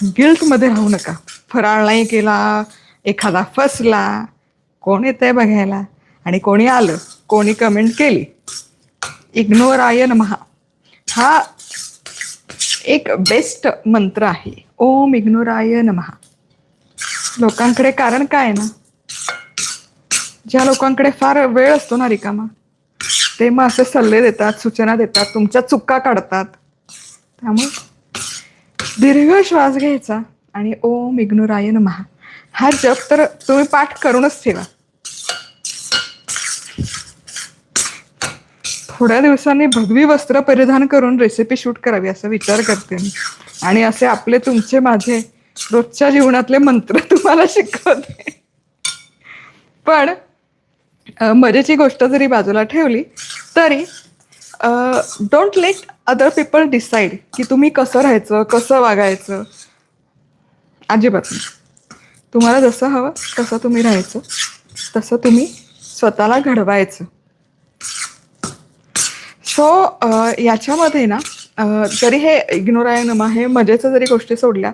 गिल्टमध्ये राहू नका. फराळ नाही केला एखादा फसला कोण येतंय बघायला? आणि कोणी आलं कोणी कमेंट केली. इग्नोर आयन महा हा एक बेस्ट मंत्र आहे. ओम इग्नोराय नमहा. लोकांकडे कारण काय आहे ना? ज्या लोकांकडे फार वेळ असतो ना रिकामा ते मग असे सल्ले देतात सूचना देतात तुमच्या चुका काढतात. त्यामुळे दीर्घ श्वास घ्यायचा आणि ओम इग्नोराय महा हा जप तर तुम्ही पाठ करूनच ठेवा. थोड्या दिवसांनी भगवी वस्त्र परिधान करून रेसिपी शूट करावी असा विचार करते मी. आणि असे आपले तुमचे माझे रोजच्या जीवनातले मंत्र तुम्हाला शिकवते. पण मजेची गोष्ट जरी बाजूला ठेवली तरी don't let other people decide की तुम्ही कसं राहायचं कसं वागायचं? अजिबात तुम्हाला जसं हवं तसं तुम्ही राहायचं. तसं तुम्ही स्वतःला घडवायचं. सो याच्यामध्ये ना जरी हे इग्नोर आहे नमा हे मजेचं जरी गोष्टी सोडल्या